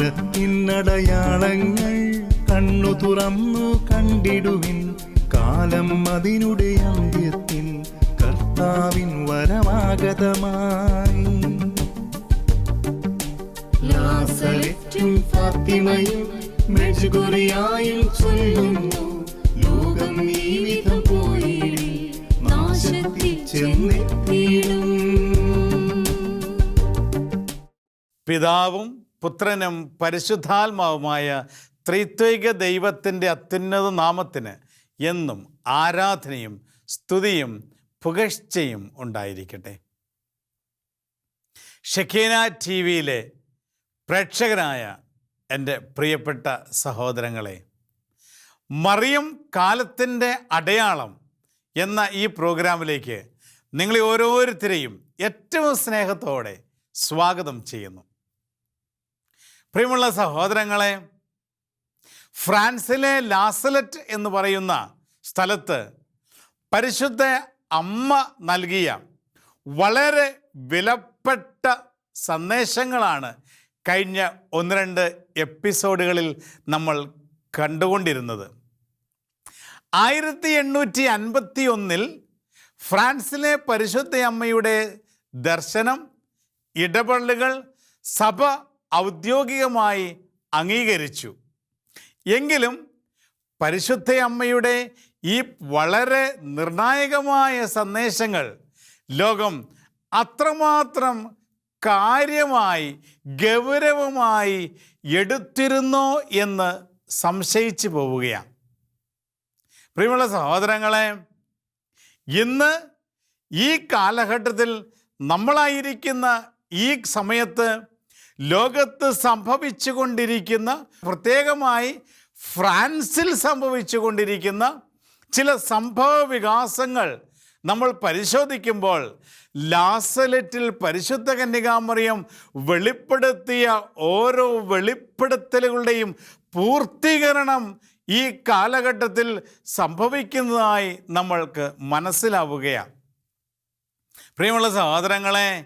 കാലത്തിനടയാളങ്ങൾ കണ്ണു തുറന്നു കണ്ടിടുവിൻ കാലം അതിനുടെ അന്ത്യത്തിൽ കർത്താവിൻ വരമാഗതമായി ഫാത്തിമയും മെഴുകുറിയായും ചൊല്ലുന്നു. ലോകം ഈ വിധം പോയി നാശത്തിൽ ചെന്നെത്തിയിടും. പിതാവും പുത്രനും പരിശുദ്ധാത്മാവുമായ ത്രിത്വിക ദൈവത്തിന്റെ അത്യുന്നത നാമത്തിന് എന്നും ആരാധനയും സ്തുതിയും പുകഴ്ചയും ഉണ്ടായിരിക്കട്ടെ. ഷക്കീന ടി വിയിലെ പ്രേക്ഷകനായ എന്റെ പ്രിയപ്പെട്ട സഹോദരങ്ങളെ മറിയം കാലത്തിന്റെ അടയാളം എന്ന ഈ പ്രോഗ്രാമിലേക്ക് നിങ്ങളെ ഓരോരുത്തരെയും ഏറ്റവും സ്നേഹത്തോടെ സ്വാഗതം ചെയ്യുന്നു. പ്രിയമുള്ള സഹോദരങ്ങളെ ഫ്രാൻസിലെ ലാസലറ്റ് എന്ന് പറയുന്ന സ്ഥലത്ത് പരിശുദ്ധ അമ്മ നൽകിയ വളരെ വിലപ്പെട്ട സന്ദേശങ്ങളാണ് കഴിഞ്ഞ ഒന്ന് രണ്ട് എപ്പിസോഡുകളിൽ നമ്മൾ കണ്ടുകൊണ്ടിരുന്നത്. ആയിരത്തി എണ്ണൂറ്റി അൻപത്തി ഒന്നിൽ ഫ്രാൻസിലെ പരിശുദ്ധ അമ്മയുടെ ദർശനം ഇടപെടലുകൾ സഭ ഔദ്യോഗികമായി അംഗീകരിച്ചു. എങ്കിലും പരിശുദ്ധ അമ്മയുടെ ഈ വളരെ നിർണായകമായ സന്ദേശങ്ങൾ ലോകം അത്രമാത്രം കാര്യമായി ഗൗരവമായി എടുത്തിരുന്നോ എന്ന് സംശയിച്ചു പോവുകയാണ്. പ്രിയമുള്ള സഹോദരങ്ങളെ ഇന്ന് ഈ കാലഘട്ടത്തിൽ നമ്മളായിരിക്കുന്ന ഈ സമയത്ത് ലോകത്ത് സംഭവിച്ചു കൊണ്ടിരിക്കുന്ന പ്രത്യേകമായി ഫ്രാൻസിൽ സംഭവിച്ചു കൊണ്ടിരിക്കുന്ന ചില സംഭവ വികാസങ്ങൾ നമ്മൾ പരിശോധിക്കുമ്പോൾ ലാസലറ്റിൽ പരിശുദ്ധ കന്യകാമറിയം വെളിപ്പെടുത്തിയ ഓരോ വെളിപ്പെടുത്തലുകളുടെയും പൂർത്തീകരണം ഈ കാലഘട്ടത്തിൽ സംഭവിക്കുന്നതായി നമ്മൾക്ക് മനസ്സിലാവുകയാണ്. പ്രിയമുള്ള സഹോദരങ്ങളെ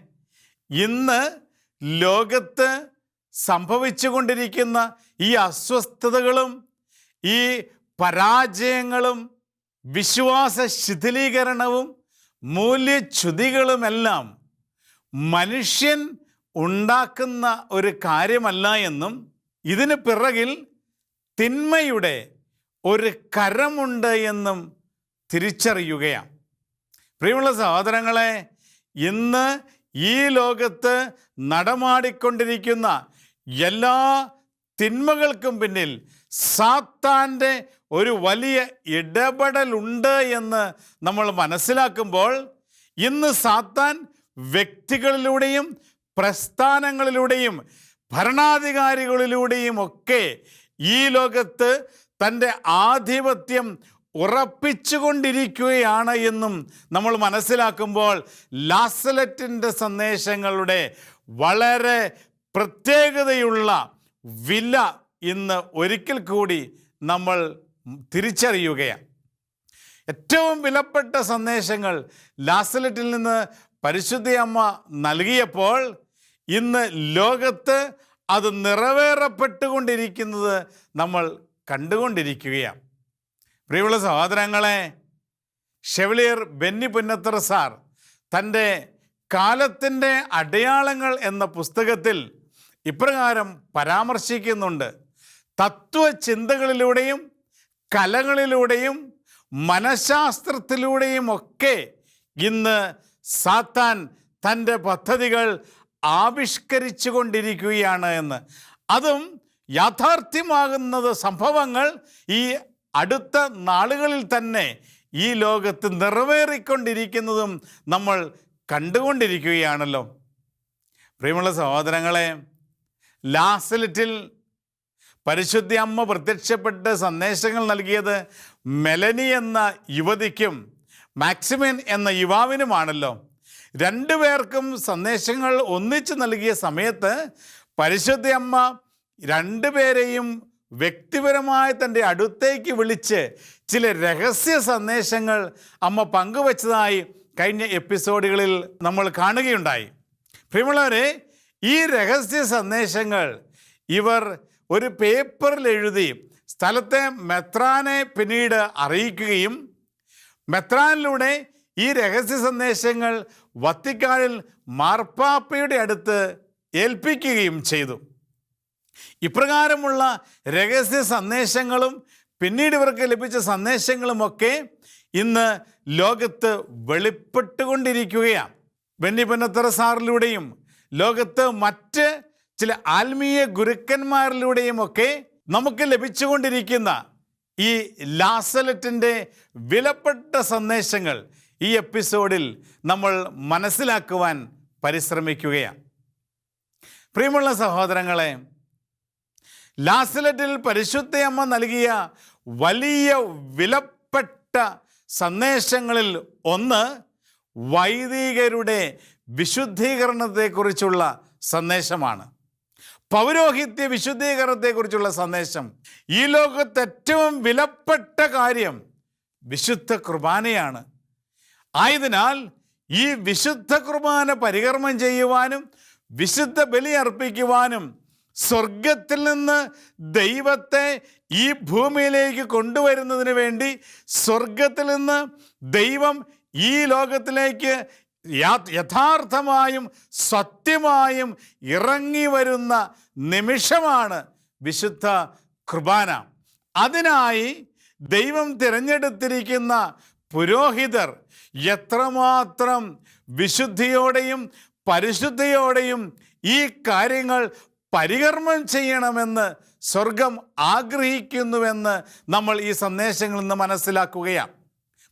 ഇന്ന് ലോകത്ത് സംഭവിച്ചുകൊണ്ടിരിക്കുന്ന ഈ അസ്വസ്ഥതകളും ഈ പരാജയങ്ങളും വിശ്വാസ ശിഥിലീകരണവും മൂല്യച്യുതികളുമെല്ലാം മനുഷ്യൻ ഉണ്ടാക്കുന്ന ഒരു കാര്യമല്ല എന്നും ഇതിന് പിറകിൽ തിന്മയുടെ ഒരു കരമുണ്ട് എന്നും തിരിച്ചറിയുകയാണ്. പ്രിയമുള്ള സഹോദരങ്ങളെ ഇന്ന് ഈ ലോകത്ത് നടമാടിക്കൊണ്ടിരിക്കുന്ന എല്ലാ തിന്മകൾക്കും പിന്നിൽ സാത്താന്റെ ഒരു വലിയ ഇടപെടലുണ്ട് എന്ന് നമ്മൾ മനസ്സിലാക്കുമ്പോൾ ഇന്ന് സാത്താൻ വ്യക്തികളിലൂടെയും പ്രസ്ഥാനങ്ങളിലൂടെയും ഭരണാധികാരികളിലൂടെയും ഒക്കെ ഈ ലോകത്ത് തന്റെ ആധിപത്യം ഉറപ്പിച്ചുകൊണ്ടിരിക്കുകയാണ് എന്നും നമ്മൾ മനസ്സിലാക്കുമ്പോൾ ലാസലറ്റിന്റെ സന്ദേശങ്ങളുടെ വളരെ പ്രത്യേകതയുള്ള വില ഇന്ന് ഒരിക്കൽ കൂടി നമ്മൾ തിരിച്ചറിയുകയാണ്. ഏറ്റവും വിലപ്പെട്ട സന്ദേശങ്ങൾ ലാസലറ്റിൽ നിന്ന് പരിശുദ്ധ അമ്മ നൽകിയപ്പോൾ ഇന്ന് ലോകത്ത് അത് നിറവേറപ്പെട്ടുകൊണ്ടിരിക്കുന്നത് നമ്മൾ കണ്ടുകൊണ്ടിരിക്കുകയാണ്. പ്രിയമുള്ള സഹോദരങ്ങളെ ഷെവലിയർ ബെന്നി പുന്നത്തറ സാർ തന്റെ കാലത്തിന്റെ അടയാളങ്ങൾ എന്ന പുസ്തകത്തിൽ ഇപ്രകാരം പരാമർശിക്കുന്നുണ്ട്. തത്വചിന്തകളിലൂടെയും കലകളിലൂടെയും മനഃശാസ്ത്രത്തിലൂടെയും ഒക്കെ ഇന്ന് സാത്താൻ തന്റെ പദ്ധതികൾ ആവിഷ്കരിച്ചു കൊണ്ടിരിക്കുകയാണ് എന്ന്. അതും യാഥാർത്ഥ്യമാകുന്നത് സംഭവങ്ങൾ ഈ അടുത്ത നാളുകളിൽ തന്നെ ഈ ലോകത്ത് നിറവേറിക്കൊണ്ടിരിക്കുന്നതും നമ്മൾ കണ്ടുകൊണ്ടിരിക്കുകയാണല്ലോ. പ്രിയമുള്ള സഹോദരങ്ങളെ ലാസലിറ്റിൽ പരിശുദ്ധി അമ്മ പ്രത്യക്ഷപ്പെട്ട് സന്ദേശങ്ങൾ നൽകിയത് മെലനി എന്ന യുവതിക്കും മാക്സിമിൻ എന്ന യുവാവിനുമാണല്ലോ. രണ്ടുപേർക്കും സന്ദേശങ്ങൾ ഒന്നിച്ചു നൽകിയ സമയത്ത് പരിശുദ്ധ അമ്മ രണ്ടുപേരെയും വ്യക്തിപരമായി തന്റെ അടുത്തേക്ക് വിളിച്ച് ചില രഹസ്യ സന്ദേശങ്ങൾ അമ്മ പങ്കുവച്ചതായി കഴിഞ്ഞ എപ്പിസോഡുകളിൽ നമ്മൾ കാണുകയുണ്ടായി. പ്രിയമുള്ളവരെ ഈ രഹസ്യ സന്ദേശങ്ങൾ ഇവർ ഒരു പേപ്പറിൽ എഴുതി സ്ഥലത്തെ മെത്രാനെ പിന്നീട് അറിയിക്കുകയും മെത്രാനിലൂടെ ഈ രഹസ്യ സന്ദേശങ്ങൾ വത്തിക്കാനിൽ മാർപ്പാപ്പയുടെ അടുത്ത് ഏൽപ്പിക്കുകയും ചെയ്തു. ഇപ്രകാരമുള്ള രഹസ്യ സന്ദേശങ്ങളും പിന്നീട് ഇവർക്ക് ലഭിച്ച സന്ദേശങ്ങളുമൊക്കെ ഇന്ന് ലോകത്ത് വെളിപ്പെട്ടുകൊണ്ടിരിക്കുകയാണ്. ബെന്നി പുന്നത്തറ സാറിലൂടെയും ലോകത്ത് മറ്റ് ചില ആത്മീയ ഗുരുക്കന്മാരിലൂടെയും ഒക്കെ നമുക്ക് ലഭിച്ചുകൊണ്ടിരിക്കുന്ന ഈ ലാസലറ്റിന്റെ വിലപ്പെട്ട സന്ദേശങ്ങൾ ഈ എപ്പിസോഡിൽ നമ്മൾ മനസ്സിലാക്കുവാൻ പരിശ്രമിക്കുകയാണ്. പ്രിയമുള്ള സഹോദരങ്ങളെ ലാസലറ്റിൽ പരിശുദ്ധയമ്മ നൽകിയ വലിയ വിലപ്പെട്ട സന്ദേശങ്ങളിൽ ഒന്ന് വൈദികരുടെ വിശുദ്ധീകരണത്തെക്കുറിച്ചുള്ള സന്ദേശമാണ്. പൗരോഹിത്യ വിശുദ്ധീകരണത്തെക്കുറിച്ചുള്ള സന്ദേശം. ഈ ലോകത്ത് ഏറ്റവും വിലപ്പെട്ട കാര്യം വിശുദ്ധ കുർബാനയാണ്. ആയതിനാൽ ഈ വിശുദ്ധ കുർബാന പരികർമ്മം ചെയ്യുവാനും വിശുദ്ധ ബലി അർപ്പിക്കുവാനും സ്വർഗത്തിൽ നിന്ന് ദൈവത്തെ ഈ ഭൂമിയിലേക്ക് കൊണ്ടുവരുന്നതിന് വേണ്ടി സ്വർഗത്തിൽ നിന്ന് ദൈവം ഈ ലോകത്തിലേക്ക് യഥാർത്ഥമായും സത്യമായും ഇറങ്ങി വരുന്ന നിമിഷമാണ് വിശുദ്ധ കുർബാന. അതിനായി ദൈവം തിരഞ്ഞെടുത്തിരിക്കുന്ന പുരോഹിതർ എത്രമാത്രം വിശുദ്ധിയോടെയും പരിശുദ്ധിയോടെയും ഈ കാര്യങ്ങൾ പരികർമ്മം ചെയ്യണമെന്ന് സ്വർഗം ആഗ്രഹിക്കുന്നുവെന്ന് നമ്മൾ ഈ സന്ദേശങ്ങളിൽ നിന്ന് മനസ്സിലാക്കുകയാണ്.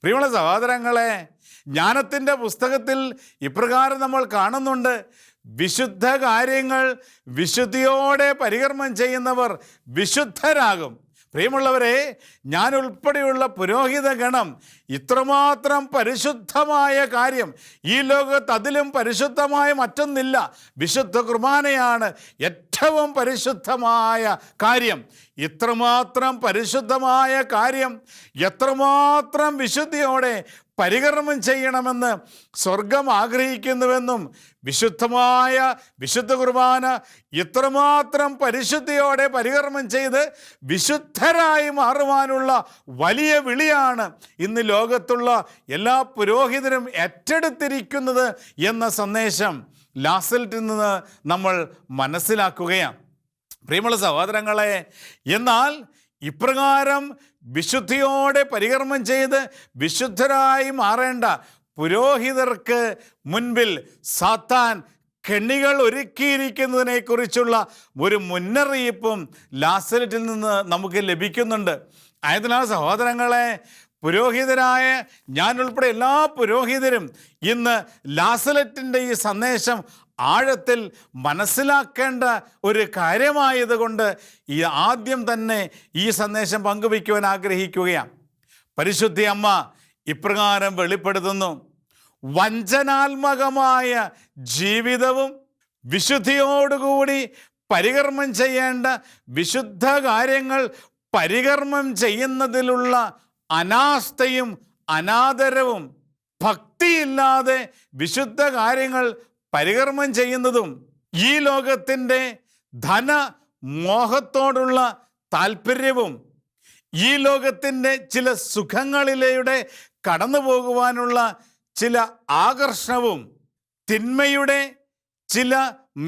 പ്രിയമുള്ള സഹോദരങ്ങളെ ജ്ഞാനത്തിന്റെ പുസ്തകത്തിൽ ഇപ്രകാരം നമ്മൾ കാണുന്നുണ്ട്. വിശുദ്ധ കാര്യങ്ങൾ വിശുദ്ധിയോടെ പരികർമ്മം ചെയ്യുന്നവർ വിശുദ്ധരാകും. പ്രിയമുള്ളവരെ ഞാൻ ഉൾപ്പെടെയുള്ള പുരോഹിത ഗണം ഇത്രമാത്രം പരിശുദ്ധമായ കാര്യം ഈ ലോകത്ത് അതിലും പരിശുദ്ധമായ മറ്റൊന്നില്ല. വിശുദ്ധ കുർബാനയാണ് ഏറ്റവും പരിശുദ്ധമായ കാര്യം. ഇത്രമാത്രം പരിശുദ്ധമായ കാര്യം എത്രമാത്രം വിശുദ്ധിയോടെ പരികർമ്മം ചെയ്യണമെന്ന് സ്വർഗം ആഗ്രഹിക്കുന്നുവെന്നും വിശുദ്ധമായ വിശുദ്ധ കുർബാന ഇത്രമാത്രം പരിശുദ്ധിയോടെ പരികർമ്മം ചെയ്ത് വിശുദ്ധരായി മാറുവാനുള്ള വലിയ വിളിയാണ് ഇന്ന് ലോകത്തുള്ള എല്ലാ പുരോഹിതരും ഏറ്റെടുത്തിരിക്കുന്നത് എന്ന സന്ദേശം ലാസൽറ്റിൽ നിന്ന് നമ്മൾ മനസ്സിലാക്കുകയാണ്. പ്രിയമുള്ള സഹോദരങ്ങളെ എന്നാൽ ഇപ്രകാരം വിശുദ്ധിയോടെ പരികർമ്മം ചെയ്ത് വിശുദ്ധരായി മാറേണ്ട പുരോഹിതർക്ക് മുൻപിൽ സാത്താൻ കെണികൾ ഒരുക്കിയിരിക്കുന്നതിനെക്കുറിച്ചുള്ള ഒരു മുന്നറിയിപ്പും ലാസലറ്റിൽ നിന്ന് നമുക്ക് ലഭിക്കുന്നുണ്ട്. ആയതിനാൽ സഹോദരങ്ങളെ പുരോഹിതരായ ഞാൻ ഉൾപ്പെടെ എല്ലാ പുരോഹിതരും ഇന്ന് ലാസലറ്റിന്റെ ഈ സന്ദേശം ആഴത്തിൽ മനസ്സിലാക്കേണ്ട ഒരു കാര്യമായതുകൊണ്ട് ഈ ആദ്യം തന്നെ ഈ സന്ദേശം പങ്കുവയ്ക്കുവാൻ ആഗ്രഹിക്കുകയാണ്. പരിശുദ്ധി അമ്മ ഇപ്രകാരം വെളിപ്പെടുത്തുന്നു. വഞ്ചനാത്മകമായ ജീവിതവും വിശുദ്ധിയോടുകൂടി പരികർമ്മം ചെയ്യേണ്ട വിശുദ്ധ കാര്യങ്ങൾ പരികർമ്മം ചെയ്യുന്നതിലുള്ള അനാസ്ഥയും അനാദരവും ഭക്തിയില്ലാതെ വിശുദ്ധ കാര്യങ്ങൾ പരികർമ്മം ചെയ്യുന്നതും ഈ ലോകത്തിന്റെ ധന മോഹത്തോടുള്ള താല്പര്യവും ഈ ലോകത്തിന്റെ ചില സുഖങ്ങളിലൂടെ കടന്നു പോകുവാനുള്ള ചില ആകർഷണവും തിന്മയുടെ ചില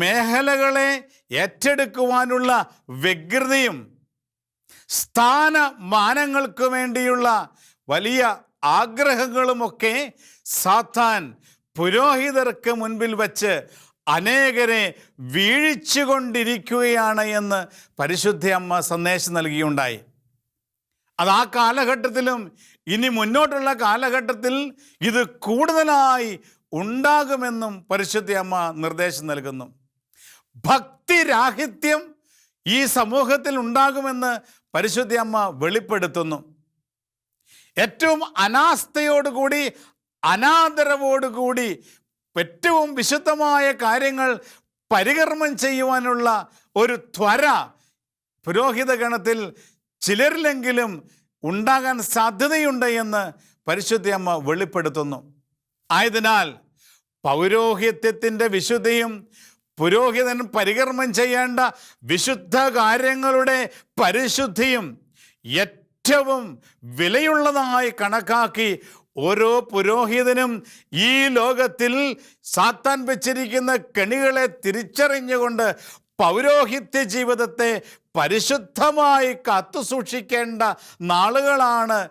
മേഖലകളെ ഏറ്റെടുക്കുവാനുള്ള വ്യഗ്രതയും സ്ഥാനമാനങ്ങൾക്ക് വേണ്ടിയുള്ള വലിയ ആഗ്രഹങ്ങളുമൊക്കെ സാത്താൻ പുരോഹിതർക്ക് മുൻപിൽ വച്ച് അനേകരെ വീഴിച്ചുകൊണ്ടിരിക്കുകയാണ് എന്ന് പരിശുദ്ധ അമ്മ സന്ദേശം നൽകിയുണ്ടായി. അത് ആ കാലഘട്ടത്തിലും ഇനി മുന്നോട്ടുള്ള കാലഘട്ടത്തിൽ ഇത് കൂടുതലായി ഉണ്ടാകുമെന്നും പരിശുദ്ധ അമ്മ നിർദ്ദേശം നൽകുന്നു. ഭക്തിരാഹിത്യം ഈ സമൂഹത്തിൽ ഉണ്ടാകുമെന്ന് പരിശുദ്ധ അമ്മ വെളിപ്പെടുത്തുന്നു. ഏറ്റവും അനാസ്ഥയോടുകൂടി അനാദരവോടുകൂടി ഏറ്റവും വിശുദ്ധമായ കാര്യങ്ങൾ പരികർമ്മം ചെയ്യുവാനുള്ള ഒരു ത്വര പുരോഹിത ഗണത്തിൽ ചിലരിലെങ്കിലും ഉണ്ടാകാൻ സാധ്യതയുണ്ട് എന്ന് പരിശുദ്ധ അമ്മ വെളിപ്പെടുത്തുന്നു. ആയതിനാൽ പൗരോഹിത്യത്തിന്റെ വിശുദ്ധിയും പുരോഹിതൻ പരികർമ്മം ചെയ്യേണ്ട വിശുദ്ധ കാര്യങ്ങളുടെ പരിശുദ്ധിയും ഏറ്റവും വിലയുള്ളതായി കണക്കാക്കി ഓരോ പുരോഹിതനും ഈ ലോകത്തിൽ സാത്താൻ വെച്ചിരിക്കുന്ന കെണികളെ തിരിച്ചറിഞ്ഞുകൊണ്ട് പൗരോഹിത്യ ജീവിതത്തെ പരിശുദ്ധമായി കാത്തുസൂക്ഷിക്കേണ്ട നാളുകളാണ്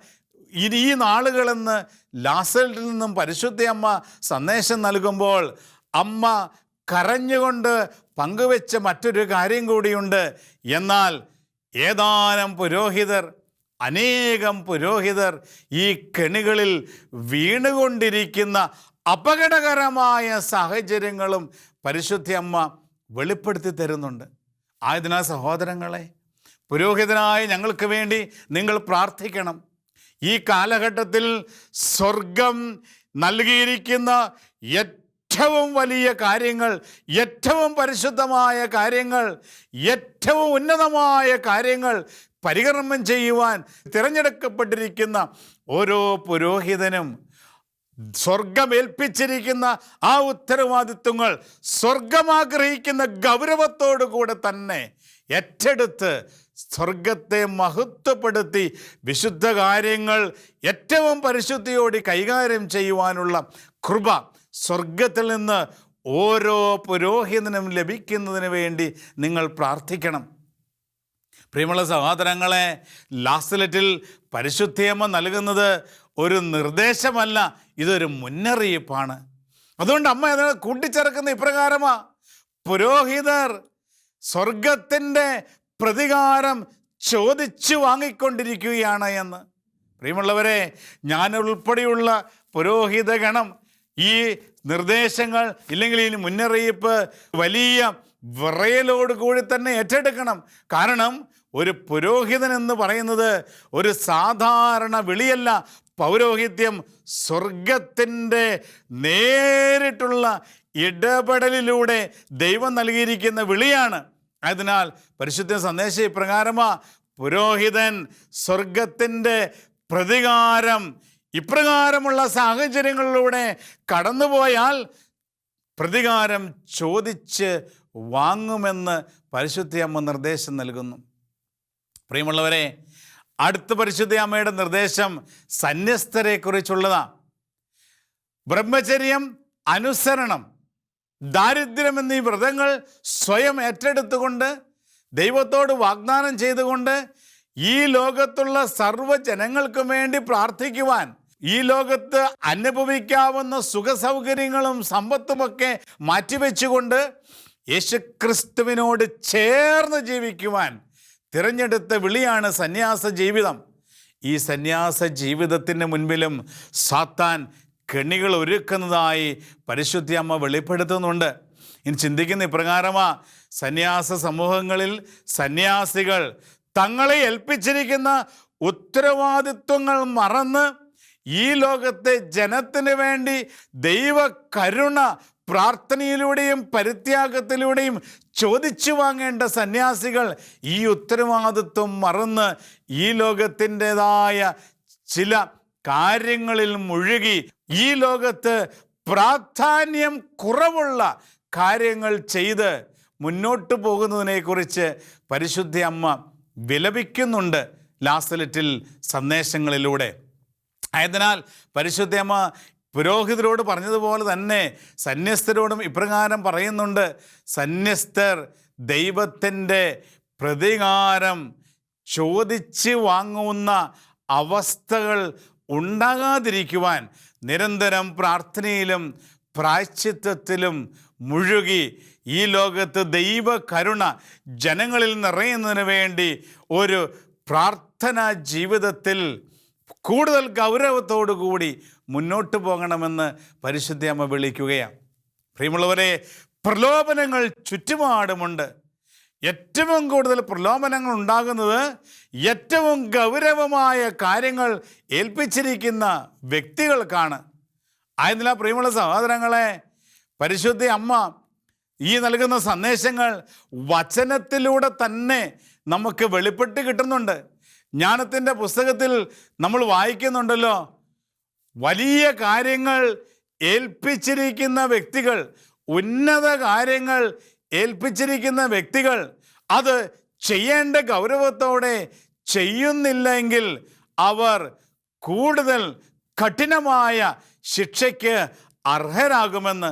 ഇനി ഈ നാളുകളെന്ന് ലാസലിൽ നിന്നും പരിശുദ്ധ അമ്മ സന്ദേശം നൽകുമ്പോൾ അമ്മ കരഞ്ഞുകൊണ്ട് പങ്കുവെച്ച മറ്റൊരു കാര്യം കൂടിയുണ്ട്. എന്നാൽ ഏതാനും പുരോഹിതർ അനേകം പുരോഹിതർ ഈ കെണികളിൽ വീണുകൊണ്ടിരിക്കുന്ന അപകടകരമായ സാഹചര്യങ്ങളും പരിശുദ്ധി അമ്മ വെളിപ്പെടുത്തി തരുന്നുണ്ട്. ആയതിനാൽ സഹോദരങ്ങളെ പുരോഹിതനായ ഞങ്ങൾക്ക് വേണ്ടി നിങ്ങൾ പ്രാർത്ഥിക്കണം. ഈ കാലഘട്ടത്തിൽ സ്വർഗം നൽകിയിരിക്കുന്ന ഏറ്റവും വലിയ കാര്യങ്ങൾ ഏറ്റവും പരിശുദ്ധമായ കാര്യങ്ങൾ ഏറ്റവും ഉന്നതമായ കാര്യങ്ങൾ പരികർമ്മം ചെയ്യുവാൻ തിരഞ്ഞെടുക്കപ്പെട്ടിരിക്കുന്ന ഓരോ പുരോഹിതനും സ്വർഗമേൽപ്പിച്ചിരിക്കുന്ന ആ ഉത്തരവാദിത്വങ്ങൾ സ്വർഗമാഗ്രഹിക്കുന്ന ഗൗരവത്തോടു കൂടെ തന്നെ ഏറ്റെടുത്ത് സ്വർഗത്തെ മഹത്വപ്പെടുത്തി വിശുദ്ധ കാര്യങ്ങൾ ഏറ്റവും പരിശുദ്ധിയോടെ കൈകാര്യം ചെയ്യുവാനുള്ള കൃപ സ്വർഗത്തിൽ നിന്ന് ഓരോ പുരോഹിതനും ലഭിക്കുന്നതിന് വേണ്ടി നിങ്ങൾ പ്രാർത്ഥിക്കണം. പ്രിയമുള്ള സഹോദരങ്ങളെ ലാസ്റ്റ്ലെറ്റിൽ പരിശുദ്ധിയമ്മ നൽകുന്നത് ഒരു നിർദ്ദേശമല്ല ഇതൊരു മുന്നറിയിപ്പാണ്. അതുകൊണ്ട് അമ്മ അതിനെ കൂട്ടിച്ചേർക്കുന്ന ഇപ്രകാരമാ. പുരോഹിതർ സ്വർഗത്തിന്റെ പ്രതികാരം ചോദിച്ചു വാങ്ങിക്കൊണ്ടിരിക്കുകയാണ് എന്ന്. പ്രിയമുള്ളവരെ ഞാൻ ഉൾപ്പെടെയുള്ള പുരോഹിതഗണം ഈ നിർദ്ദേശങ്ങൾ ഇല്ലെങ്കിൽ ഈ മുന്നറിയിപ്പ് വലിയ വിറയലോട് കൂടി തന്നെ ഏറ്റെടുക്കണം. കാരണം ഒരു പുരോഹിതൻ എന്ന് പറയുന്നത് ഒരു സാധാരണ വിളിയല്ല. പൗരോഹിത്യം സ്വർഗത്തിന്റെ നേരിട്ടുള്ള ഇടപെടലിലൂടെ ദൈവം നൽകിയിരിക്കുന്ന വിളിയാണ്. അതിനാൽ പരിശുദ്ധ സന്ദേശം ഇപ്രകാരമാ പുരോഹിതൻ സ്വർഗത്തിന്റെ പ്രതികാരം ഇപ്രകാരമുള്ള സാഹചര്യങ്ങളിലൂടെ കടന്നുപോയാൽ പ്രതികാരം ചോദിച്ച് വാങ്ങുമെന്ന് പരിശുദ്ധ അമ്മ നിർദ്ദേശം നൽകുന്നു. പ്രിയമുള്ളവരെ അടുത്ത പരിശുദ്ധ അമ്മയുടെ നിർദ്ദേശം സന്യസ്തരെ കുറിച്ചുള്ളതാണ് ബ്രഹ്മചര്യം അനുസരണം ദാരിദ്ര്യം എന്നീ വ്രതങ്ങൾ സ്വയം ഏറ്റെടുത്തുകൊണ്ട് ദൈവത്തോട് വാഗ്ദാനം ചെയ്തുകൊണ്ട് ഈ ലോകത്തുള്ള സർവ ജനങ്ങൾക്കും വേണ്ടി പ്രാർത്ഥിക്കുവാൻ ഈ ലോകത്ത് അനുഭവിക്കാവുന്ന സുഖസൗകര്യങ്ങളും സമ്പത്തുമൊക്കെ മാറ്റിവെച്ചുകൊണ്ട് യേശുക്രിസ്തുവിനോട് ചേർന്ന് ജീവിക്കുവാൻ തിരഞ്ഞെടുത്ത വിളിയാണ് സന്യാസ ജീവിതം. ഈ സന്യാസ ജീവിതത്തിന് മുൻപിലും സാത്താൻ കെണികൾ ഒരുക്കുന്നതായി പരിശുദ്ധി അമ്മ വെളിപ്പെടുത്തുന്നുണ്ട്. ഇനി ചിന്തിക്കുന്ന ഇപ്രകാരമാ സന്യാസ സമൂഹങ്ങളിൽ സന്യാസികൾ തങ്ങളെ ഏൽപ്പിച്ചിരിക്കുന്ന ഉത്തരവാദിത്വങ്ങൾ മറന്ന് ഈ ലോകത്തെ ജനത്തിന് വേണ്ടി ദൈവ കരുണ പ്രാർത്ഥനയിലൂടെയും പരിത്യാഗത്തിലൂടെയും ചോദിച്ചു വാങ്ങേണ്ട സന്യാസികൾ ഈ ഉത്തരവാദിത്വം മറന്ന് ഈ ലോകത്തിന്റെതായ ചില കാര്യങ്ങളിൽ മുഴുകി ഈ ലോകത്ത് പ്രാധാന്യം കുറവുള്ള കാര്യങ്ങൾ ചെയ്ത് മുന്നോട്ട് പോകുന്നതിനെക്കുറിച്ച് പരിശുദ്ധ അമ്മ വിലപിക്കുന്നുണ്ട് ലാസലറ്റിൽ സന്ദേശങ്ങളിലൂടെ. ആയതിനാൽ പരിശുദ്ധമ്മ പുരോഹിതരോട് പറഞ്ഞതുപോലെ തന്നെ സന്യസ്തരോടും ഇപ്രകാരം പറയുന്നുണ്ട്. സന്യസ്തർ ദൈവത്തിന്റെ പ്രതികാരം ചോദിച്ച് വാങ്ങുന്ന അവസ്ഥകൾ ഉണ്ടാകാതിരിക്കുവാൻ നിരന്തരം പ്രാർത്ഥനയിലും പ്രായച്ചിത്വത്തിലും മുഴുകി ഈ ലോകത്ത് ദൈവ കരുണ ജനങ്ങളിൽ നിറയുന്നതിന് വേണ്ടി ഒരു പ്രാർത്ഥനാ ജീവിതത്തിൽ കൂടുതൽ ഗൗരവത്തോടു കൂടി മുന്നോട്ട് പോകണമെന്ന് പരിശുദ്ധ അമ്മ വിളിക്കുകയാണ്. പ്രിയമുള്ളവരെ പ്രലോഭനങ്ങൾ ചുറ്റുപാടുമുണ്ട്. ഏറ്റവും കൂടുതൽ പ്രലോഭനങ്ങൾ ഉണ്ടാകുന്നത് ഏറ്റവും ഗൗരവമായ കാര്യങ്ങൾ ഏൽപ്പിച്ചിരിക്കുന്ന വ്യക്തികൾക്കാണ്. ആയതിനാൽ പ്രിയമുള്ള സഹോദരങ്ങളെ പരിശുദ്ധ അമ്മ ഈ നൽകുന്ന സന്ദേശങ്ങൾ വചനത്തിലൂടെ തന്നെ നമുക്ക് വെളിപ്പെട്ട് കിട്ടുന്നുണ്ട്. ജ്ഞാനത്തിന്റെ പുസ്തകത്തിൽ നമ്മൾ വായിക്കുന്നുണ്ടല്ലോ വലിയ കാര്യങ്ങൾ ഏൽപ്പിച്ചിരിക്കുന്ന വ്യക്തികൾ ഉന്നത കാര്യങ്ങൾ ഏൽപ്പിച്ചിരിക്കുന്ന വ്യക്തികൾ അത് ചെയ്യേണ്ട ഗൗരവത്തോടെ ചെയ്യുന്നില്ലെങ്കിൽ അവർ കൂടുതൽ കഠിനമായ ശിക്ഷയ്ക്ക് അർഹരാകുമെന്ന്.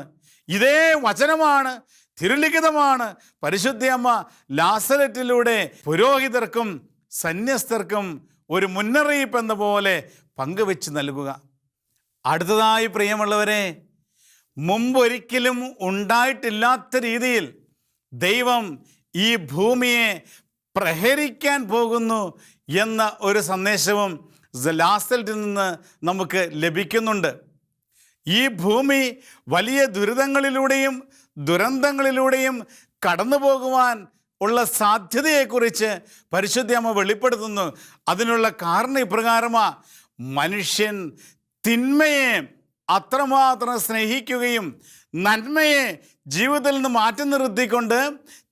ഇതേ വചനമാണ് തിരുലിഖിതമാണ്. പരിശുദ്ധയമ്മ ലാസലറ്റിലൂടെ പുരോഹിതർക്കും സന്യസ്തർക്കും ഒരു മുന്നറിയിപ്പ് എന്ന പോലെ പങ്കുവെച്ച് നൽകുക. അടുത്തതായി പ്രിയമുള്ളവരെ മുമ്പൊരിക്കലും ഉണ്ടായിട്ടില്ലാത്ത രീതിയിൽ ദൈവം ഈ ഭൂമിയെ പ്രഹരിക്കാൻ പോകുന്നു എന്ന ഒരു സന്ദേശവും ലാസ്റ്റൽ നിന്ന് നമുക്ക് ലഭിക്കുന്നുണ്ട്. ഈ ഭൂമി വലിയ ദുരിതങ്ങളിലൂടെയും ദുരന്തങ്ങളിലൂടെയും കടന്നു പോകുവാൻ ഉള്ള സാധ്യതയെക്കുറിച്ച് പരിശുദ്ധ അമ്മ വെളിപ്പെടുത്തുന്നു. അതിനുള്ള കാരണം ഇപ്രകാരമാണ് മനുഷ്യൻ തിന്മയെ അത്രമാത്രം സ്നേഹിക്കുകയും നന്മയെ ജീവിതത്തിൽ നിന്ന് മാറ്റി നിർത്തിക്കൊണ്ട്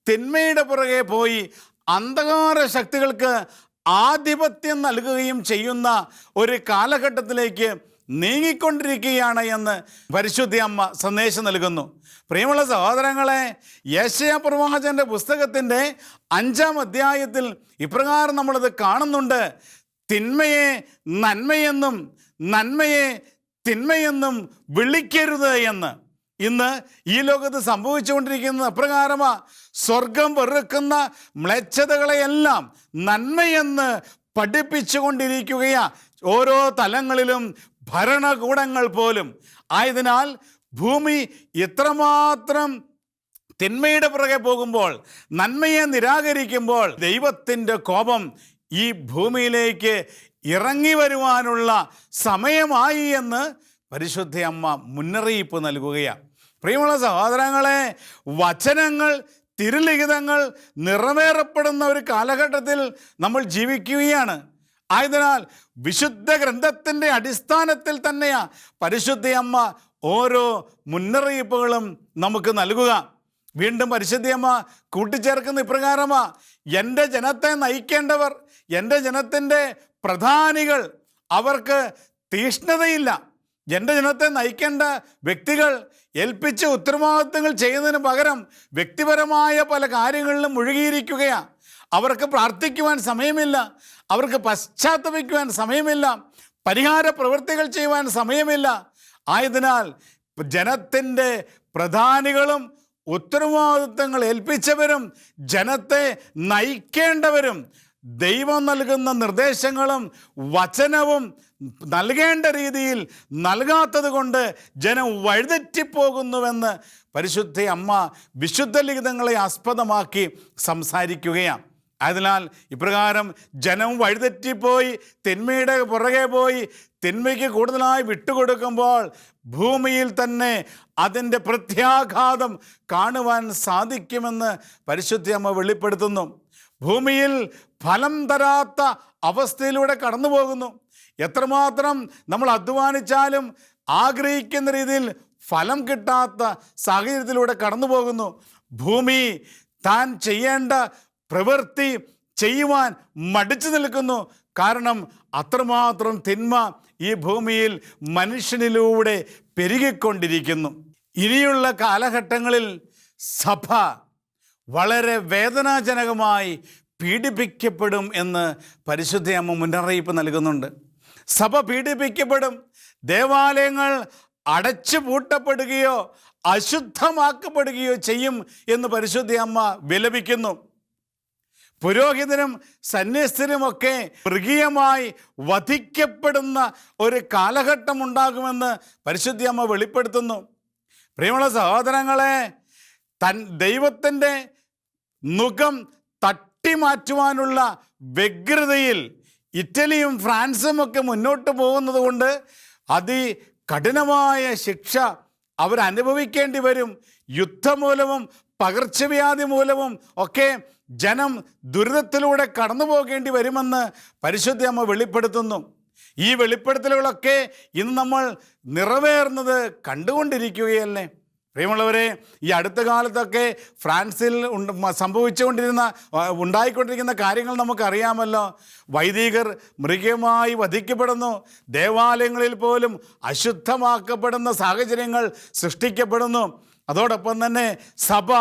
തിന്മയുടെ പുറകെ പോയി അന്ധകാര ശക്തികൾക്ക് ആധിപത്യം നൽകുകയും ചെയ്യുന്ന ഒരു കാലഘട്ടത്തിലേക്ക് നീങ്ങിക്കൊണ്ടിരിക്കുകയാണ് എന്ന് പരിശുദ്ധി അമ്മ സന്ദേശം നൽകുന്നു. പ്രിയമുള്ള സഹോദരങ്ങളെ യേശയ പ്രവാചന്റെ പുസ്തകത്തിന്റെ അഞ്ചാം അധ്യായത്തിൽ ഇപ്രകാരം നമ്മളത് കാണുന്നുണ്ട്. തിന്മയെ നന്മയെന്നും നന്മയെ തിന്മയെന്നും വിളിക്കരുത് എന്ന്. ഇന്ന് ഈ ലോകത്ത് സംഭവിച്ചുകൊണ്ടിരിക്കുന്നത് അപ്രകാരമാ. സ്വർഗം വെറുക്കുന്ന മ്ലേച്ഛതകളെയെല്ലാം നന്മയെന്ന് പഠിപ്പിച്ചുകൊണ്ടിരിക്കുകയാ. ഓരോ തലങ്ങളിലും ഭരണകൂടങ്ങൾ പോലും. ആയതിനാൽ ഭൂമി എത്രമാത്രം തിന്മയുടെ പുറകെ പോകുമ്പോൾ നന്മയെ നിരാകരിക്കുമ്പോൾ ദൈവത്തിന്റെ കോപം ഈ ഭൂമിയിലേക്ക് ഇറങ്ങി വരുവാനുള്ള സമയമായി എന്ന് പരിശുദ്ധ അമ്മ മുന്നറിയിപ്പ് നൽകുകയാണ്. പ്രിയമുള്ള സഹോദരങ്ങളെ വചനങ്ങൾ തിരുലിഖിതങ്ങൾ നിറവേറപ്പെടുന്ന ഒരു കാലഘട്ടത്തിൽ നമ്മൾ ജീവിക്കുകയാണ്. ആയതിനാൽ വിശുദ്ധ ഗ്രന്ഥത്തിന്റെ അടിസ്ഥാനത്തിൽ തന്നെയാ പരിശുദ്ധ അമ്മ ഓരോ മുന്നറിയിപ്പുകളും നമുക്ക് നൽകുക. വീണ്ടും പരിശുദ്ധിയമ്മ കൂട്ടിച്ചേർക്കുന്ന ഇപ്രകാരമാ എന്റെ ജനത്തെ നയിക്കേണ്ടവർ എന്റെ ജനത്തിന്റെ പ്രധാനികൾ അവർക്ക് തീഷ്ണതയില്ല. എന്റെ ജനത്തെ നയിക്കേണ്ട വ്യക്തികൾ ഏൽപ്പിച്ച ഉത്തരവാദിത്തങ്ങൾ ചെയ്യുന്നതിന് പകരം വ്യക്തിപരമായ പല കാര്യങ്ങളിലും മുഴുകിയിരിക്കുകയാണ് അവർക്ക് പ്രാർത്ഥിക്കുവാൻ സമയമില്ല. അവർക്ക് പശ്ചാത്തപിക്കുവാൻ സമയമില്ല. പരിഹാര പ്രവൃത്തികൾ ചെയ്യുവാൻ സമയമില്ല. ആയതിനാൽ ജനത്തിന്റെ പ്രധാനികളും ഉത്തരവാദിത്തങ്ങൾ ഏൽപ്പിച്ചവരും ജനത്തെ നയിക്കേണ്ടവരും ദൈവം നൽകുന്ന നിർദ്ദേശങ്ങളും വചനവും നൽകേണ്ട രീതിയിൽ നൽകാത്തത് കൊണ്ട് ജനം വഴിതെറ്റിപ്പോകുന്നുവെന്ന് പരിശുദ്ധ അമ്മ വിശുദ്ധ ലിഖിതങ്ങളെ ആസ്പദമാക്കി സംസാരിക്കുകയാണ്. അതിനാൽ ഇപ്രകാരം ജനം വഴിതെറ്റിപ്പോയി തിന്മയുടെ പുറകെ പോയി തിന്മയ്ക്ക് കൂടുതലായി വിട്ടുകൊടുക്കുമ്പോൾ ഭൂമിയിൽ തന്നെ അതിന്റെ പ്രത്യാഘാതം കാണുവാൻ സാധിക്കുമെന്ന് പരിശുദ്ധ അമ്മ വെളിപ്പെടുത്തുന്നു. ഭൂമിയിൽ ഫലം തരാത്ത അവസ്ഥയിലൂടെ കടന്നു പോകുന്നു എത്രമാത്രം നമ്മൾ അധ്വാനിച്ചാലും ആഗ്രഹിക്കുന്ന രീതിയിൽ ഫലം കിട്ടാത്ത സാഹചര്യത്തിലൂടെ കടന്നു പോകുന്നു ഭൂമി താൻ ചെയ്യേണ്ട പ്രവൃത്തി ചെയ്യുവാൻ മടിച്ചു നിൽക്കുന്നു. കാരണം അത്രമാത്രം തിന്മ ഈ ഭൂമിയിൽ മനുഷ്യനിലൂടെ പെരുകിക്കൊണ്ടിരിക്കുന്നു. ഇനിയുള്ള കാലഘട്ടങ്ങളിൽ സഭ വളരെ വേദനാജനകമായി പീഡിപ്പിക്കപ്പെടും എന്ന് പരിശുദ്ധയമ്മ മുന്നറിയിപ്പ് നൽകുന്നുണ്ട്. സഭ പീഡിപ്പിക്കപ്പെടും. ദേവാലയങ്ങൾ അടച്ചു പൂട്ടപ്പെടുകയോ അശുദ്ധമാക്കപ്പെടുകയോ ചെയ്യും എന്ന് പരിശുദ്ധയമ്മ വിലപിക്കുന്നു. പുരോഹിതനും സന്യസ്തരുമൊക്കെ മൃഗീയമായി വധിക്കപ്പെടുന്ന ഒരു കാലഘട്ടം ഉണ്ടാകുമെന്ന് പരിശുദ്ധി അമ്മ വെളിപ്പെടുത്തുന്നു. പ്രിയമുള്ള സഹോദരങ്ങളെ തൻ ദൈവത്തിന്റെ മുഖം തട്ടിമാറ്റുവാനുള്ള വ്യഗ്രതയിൽ ഇറ്റലിയും ഫ്രാൻസും ഒക്കെ മുന്നോട്ട് പോകുന്നത് കൊണ്ട് അതി കഠിനമായ ശിക്ഷ അവരനുഭവിക്കേണ്ടി വരും. യുദ്ധം മൂലവും പകർച്ചവ്യാധി മൂലവും ഒക്കെ ജനം ദുരിതത്തിലൂടെ കടന്നു പോകേണ്ടി വരുമെന്ന് പരിശുദ്ധി അമ്മ വെളിപ്പെടുത്തുന്നു. ഈ വെളിപ്പെടുത്തലുകളൊക്കെ ഇന്ന് നമ്മൾ നിറവേറുന്നത് കണ്ടുകൊണ്ടിരിക്കുകയല്ലേ? പ്രിയമുള്ളവരെ ഈ അടുത്ത കാലത്തൊക്കെ ഫ്രാൻസിൽ സംഭവിച്ചുകൊണ്ടിരുന്ന ഉണ്ടായിക്കൊണ്ടിരിക്കുന്ന കാര്യങ്ങൾ നമുക്കറിയാമല്ലോ. വൈദികർ മൃഗമായി വധിക്കപ്പെടുന്നു. ദേവാലയങ്ങളിൽ പോലും അശുദ്ധമാക്കപ്പെടുന്ന സാഹചര്യങ്ങൾ സൃഷ്ടിക്കപ്പെടുന്നു. അതോടൊപ്പം തന്നെ സഭ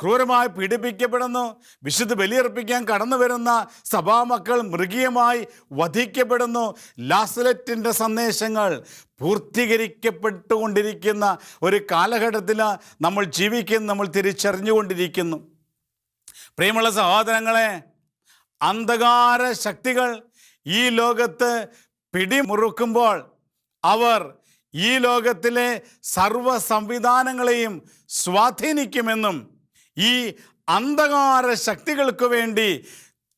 ക്രൂരമായി പീഡിപ്പിക്കപ്പെടുന്നു. വിശുദ്ധ ബലിയർപ്പിക്കാൻ കടന്നു വരുന്ന സഭാമക്കൾ മൃഗീയമായി വധിക്കപ്പെടുന്നു. ലാസ്ലറ്റിന്റെ സന്ദേശങ്ങൾ പൂർത്തീകരിക്കപ്പെട്ടുകൊണ്ടിരിക്കുന്ന ഒരു കാലഘട്ടത്തിൽ നമ്മൾ ജീവിക്കുന്നു നമ്മൾ തിരിച്ചറിഞ്ഞുകൊണ്ടിരിക്കുന്നു. പ്രിയമുള്ള സഹോദരങ്ങളെ അന്ധകാര ശക്തികൾ ഈ ലോകത്ത് പിടിമുറുക്കുമ്പോൾ അവർ ഈ ലോകത്തിലെ സർവ സംവിധാനങ്ങളെയും സ്വാധീനിക്കുമെന്നും ഈ അന്ധകാര ശക്തികൾക്ക് വേണ്ടി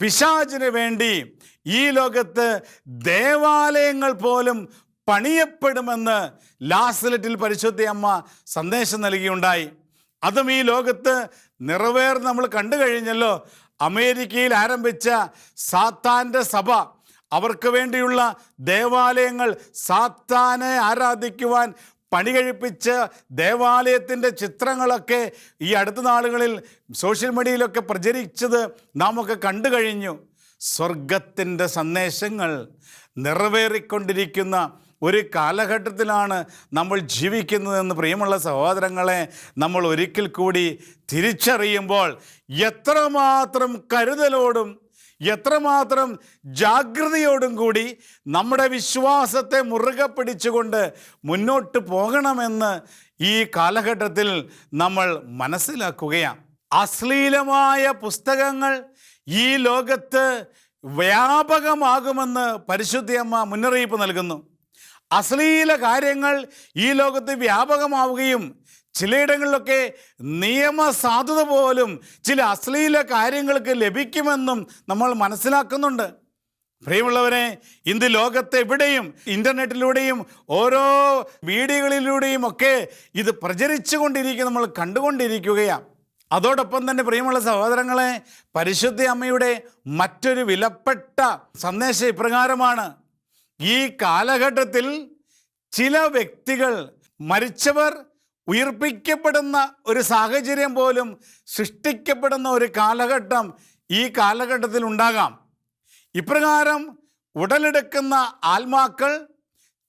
പിശാചിന് വേണ്ടി ഈ ലോകത്ത് ദേവാലയങ്ങൾ പോലും പണിയപ്പെടുമെന്ന് ലാസ്ലറ്റിൽ പരിശുദ്ധ അമ്മ സന്ദേശം നൽകിയുണ്ടായി. അതും ഈ ലോകത്ത് നിറവേർ നമ്മൾ കണ്ടു കഴിഞ്ഞല്ലോ. അമേരിക്കയിൽ ആരംഭിച്ച സാത്താന്റെ സഭ അവർക്ക് വേണ്ടിയുള്ള ദേവാലയങ്ങൾ സാത്താനെ ആരാധിക്കുവാൻ പണി കഴിപ്പിച്ച ദേവാലയത്തിന്റെ ചിത്രങ്ങളൊക്കെ ഈ അടുത്ത നാളുകളിൽ സോഷ്യൽ മീഡിയയിലൊക്കെ പ്രചരിച്ചത് നാം ഒക്കെ കണ്ടു കഴിഞ്ഞു. സ്വർഗത്തിന്റെ സന്ദേശങ്ങൾ നിറവേറിക്കൊണ്ടിരിക്കുന്ന ഒരു കാലഘട്ടത്തിലാണ് നമ്മൾ ജീവിക്കുന്നതെന്ന് പ്രിയമുള്ള സഹോദരങ്ങളെ നമ്മൾ ഒരിക്കൽ കൂടി തിരിച്ചറിയുമ്പോൾ എത്രമാത്രം കരുതലോടും എത്രമാത്രം ജാഗ്രതയോടും കൂടി നമ്മുടെ വിശ്വാസത്തെ മുറുകെ പിടിച്ചുകൊണ്ട് മുന്നോട്ട് പോകണമെന്ന് ഈ കാലഘട്ടത്തിൽ നമ്മൾ മനസ്സിലാക്കുകയാണ്. അശ്ലീലമായ പുസ്തകങ്ങൾ ഈ ലോകത്ത് വ്യാപകമാകുമെന്ന് പരിശുദ്ധിയമ്മ മുന്നറിയിപ്പ് നൽകുന്നു. അശ്ലീല കാര്യങ്ങൾ ഈ ലോകത്ത് വ്യാപകമാവുകയും ചിലയിടങ്ങളിലൊക്കെ നിയമസാധുത പോലും ചില അശ്ലീല കാര്യങ്ങൾക്ക് ലഭിക്കുമെന്നും നമ്മൾ മനസ്സിലാക്കുന്നുണ്ട്. പ്രിയമുള്ളവരെ ഇന്ന് ലോകത്ത് എവിടെയും ഇന്റർനെറ്റിലൂടെയും ഓരോ വീഡിയോകളിലൂടെയും ഒക്കെ ഇത് പ്രചരിച്ചു കൊണ്ടിരിക്കുക നമ്മൾ കണ്ടുകൊണ്ടിരിക്കുകയാണ്. അതോടൊപ്പം തന്നെ പ്രിയമുള്ള സഹോദരങ്ങളെ പരിശുദ്ധ അമ്മയുടെ മറ്റൊരു വിലപ്പെട്ട സന്ദേശം ഇപ്രകാരമാണ്. ഈ കാലഘട്ടത്തിൽ ചില വ്യക്തികൾ മരിച്ചവർ ഉയർപ്പിക്കപ്പെടുന്ന ഒരു സാഹചര്യം പോലും സൃഷ്ടിക്കപ്പെടുന്ന ഒരു കാലഘട്ടം ഈ കാലഘട്ടത്തിൽ ഉണ്ടാകാം. ഇപ്രകാരം ഉടലെടുക്കുന്ന ആത്മാക്കൾ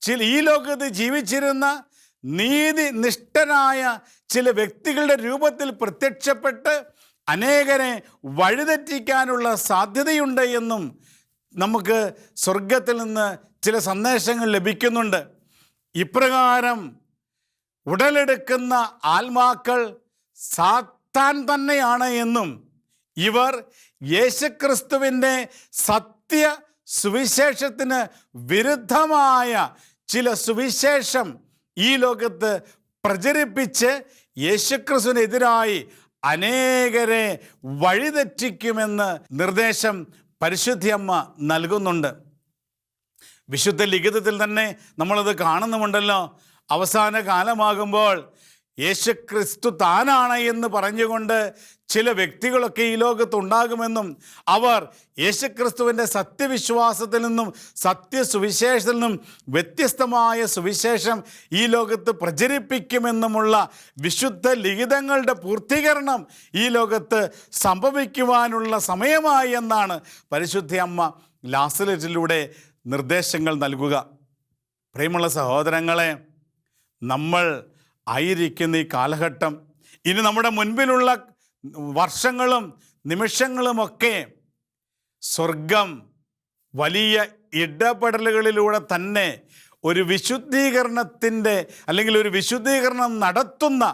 ചില ഈ ലോകത്ത് ജീവിച്ചിരുന്ന നീതി നിഷ്ഠനായ ചില വ്യക്തികളുടെ രൂപത്തിൽ പ്രത്യക്ഷപ്പെട്ട് അനേകരെ വഴിതെറ്റിക്കാനുള്ള സാധ്യതയുണ്ട് എന്നും നമുക്ക് സ്വർഗത്തിൽ നിന്ന് ചില സന്ദേശങ്ങൾ ലഭിക്കുന്നുണ്ട്. ഇപ്രകാരം ഉടലെടുക്കുന്ന ആത്മാക്കൾ സാത്താൻ തന്നെയാണ് എന്നും ഇവർ യേശുക്രിസ്തുവിന്റെ സത്യ സുവിശേഷത്തിന് വിരുദ്ധമായ ചില സുവിശേഷം ഈ ലോകത്ത് പ്രചരിപ്പിച്ച് യേശുക്രിസ്തുവിനെതിരായി അനേകരെ വഴിതെറ്റിക്കുമെന്ന് നിർദ്ദേശം പരിശുദ്ധിയമ്മ നൽകുന്നുണ്ട്. വിശുദ്ധ ലിഖിതത്തിൽ തന്നെ നമ്മളത് കാണുന്നുമുണ്ടല്ലോ. അവസാന കാലമാകുമ്പോൾ യേശുക്രിസ്തു താനാണ് എന്ന് പറഞ്ഞുകൊണ്ട് ചില വ്യക്തികളൊക്കെ ഈ ലോകത്തുണ്ടാകുമെന്നും അവർ യേശുക്രിസ്തുവിന്റെ സത്യവിശ്വാസത്തിൽ നിന്നും സത്യസുവിശേഷത്തിൽ നിന്നും വ്യത്യസ്തമായ സുവിശേഷം ഈ ലോകത്ത് പ്രചരിപ്പിക്കുമെന്നുമുള്ള വിശുദ്ധ ലിഖിതങ്ങളുടെ പൂർത്തീകരണം ഈ ലോകത്ത് സംഭവിക്കുവാനുള്ള സമയമായി എന്നാണ് പരിശുദ്ധ അമ്മ ലാസലറ്റിലൂടെ നിർദ്ദേശങ്ങൾ നൽകുക. പ്രിയമുള്ള സഹോദരങ്ങളെ നമ്മൾ ആയിരിക്കുന്ന ഈ കാലഘട്ടം. ഇനി നമ്മുടെ മുൻപിലുള്ള വർഷങ്ങളും നിമിഷങ്ങളുമൊക്കെ സ്വർഗം വലിയ ഇടപെടലുകളിലൂടെ തന്നെ ഒരു വിശുദ്ധീകരണത്തിന്റെ അല്ലെങ്കിൽ ഒരു വിശുദ്ധീകരണം നടത്തുന്ന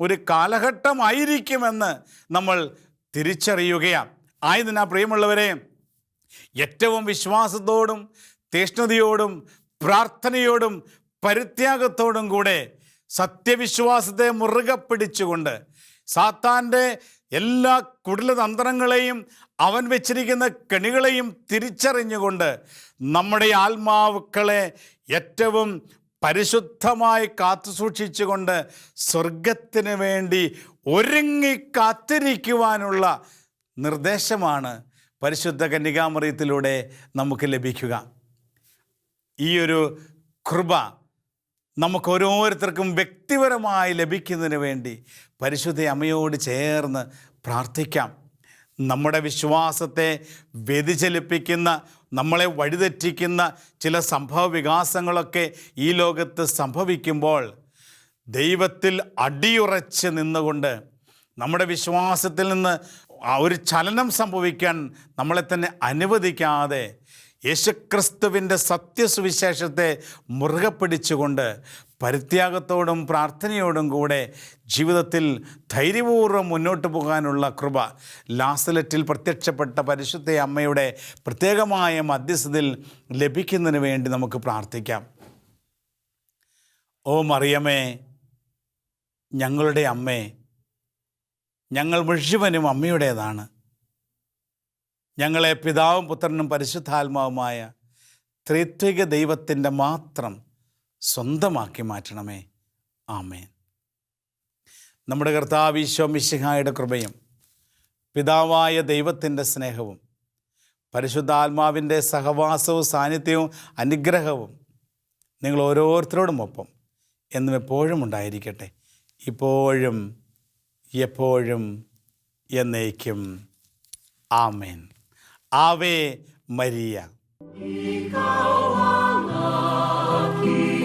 ഒരു കാലഘട്ടമായിരിക്കുമെന്ന് നമ്മൾ തിരിച്ചറിയുകയാണ്. ആയതിനാ പ്രിയമുള്ളവരെ ഏറ്റവും വിശ്വാസത്തോടും തീഷ്ണതയോടും പ്രാർത്ഥനയോടും പരിത്യാഗത്തോടും കൂടെ സത്യവിശ്വാസത്തെ മുറുകെ പിടിച്ചുകൊണ്ട് സാത്താന്റെ എല്ലാ കുടിലതന്ത്രങ്ങളെയും അവൻ വെച്ചിരിക്കുന്ന കെണികളെയും തിരിച്ചറിഞ്ഞുകൊണ്ട് നമ്മുടെ ആത്മാവുക്കളെ ഏറ്റവും പരിശുദ്ധമായി കാത്തുസൂക്ഷിച്ചുകൊണ്ട് സ്വർഗത്തിന് വേണ്ടി ഒരുങ്ങി കാത്തിരിക്കുവാനുള്ള നിർദ്ദേശമാണ് പരിശുദ്ധ കന്യകാമറിയത്തിലൂടെ നമുക്ക് ലഭിക്കുക. ഈ ഒരു കൃപ നമുക്ക് ഓരോരുത്തർക്കും വ്യക്തിപരമായി ലഭിക്കുന്നതിന് വേണ്ടി പരിശുദ്ധ അമ്മയോട് ചേർന്ന് പ്രാർത്ഥിക്കാം. നമ്മുടെ വിശ്വാസത്തെ വ്യതിചലിപ്പിക്കുന്ന നമ്മളെ വഴിതെറ്റിക്കുന്ന ചില സംഭവ വികാസങ്ങളൊക്കെ ഈ ലോകത്ത് സംഭവിക്കുമ്പോൾ ദൈവത്തിൽ അടിയുറച്ച് നിന്നുകൊണ്ട് നമ്മുടെ വിശ്വാസത്തിൽ നിന്ന് ഒരു ചലനം സംഭവിക്കാൻ നമ്മളെ തന്നെ അനുവദിക്കാതെ യേശുക്രിസ്തുവിന്റെ സത്യസുവിശേഷത്തെ മുറുകെ പിടിച്ചുകൊണ്ട് പരിത്യാഗത്തോടും പ്രാർത്ഥനയോടും കൂടെ ജീവിതത്തിൽ ധൈര്യപൂർവം മുന്നോട്ട് പോകാനുള്ള കൃപ. ലാസലറ്റിൽ പ്രത്യക്ഷപ്പെട്ട പരിശുദ്ധ അമ്മയുടെ പ്രത്യേകമായ മധ്യസ്ഥതയിൽ ലഭിക്കുന്നതിന് വേണ്ടി നമുക്ക് പ്രാർത്ഥിക്കാം. ഓ മറിയമേ ഞങ്ങളുടെ അമ്മേ ഞങ്ങൾ മുഴുവനും അമ്മയുടേതാണ്. ഞങ്ങളെ പിതാവും പുത്രനും പരിശുദ്ധാത്മാവുമായ ത്രിത്വിക ദൈവത്തിന്റെ മാത്രം സ്വന്തമാക്കി മാറ്റണമേ. ആമേൻ. നമ്മുടെ കർത്താവ് ഈശോ മിശിഹായുടെ കൃപയും പിതാവായ ദൈവത്തിന്റെ സ്നേഹവും പരിശുദ്ധാത്മാവിന്റെ സഹവാസവും സാന്നിധ്യവും അനുഗ്രഹവും നിങ്ങൾ ഓരോരുത്തരോടും ഒപ്പം എന്നും എപ്പോഴും ഉണ്ടായിരിക്കട്ടെ. ഇപ്പോഴും എപ്പോഴും എന്നേക്കും. ആമേൻ. ആവേ മരിയ Ikaw ang aking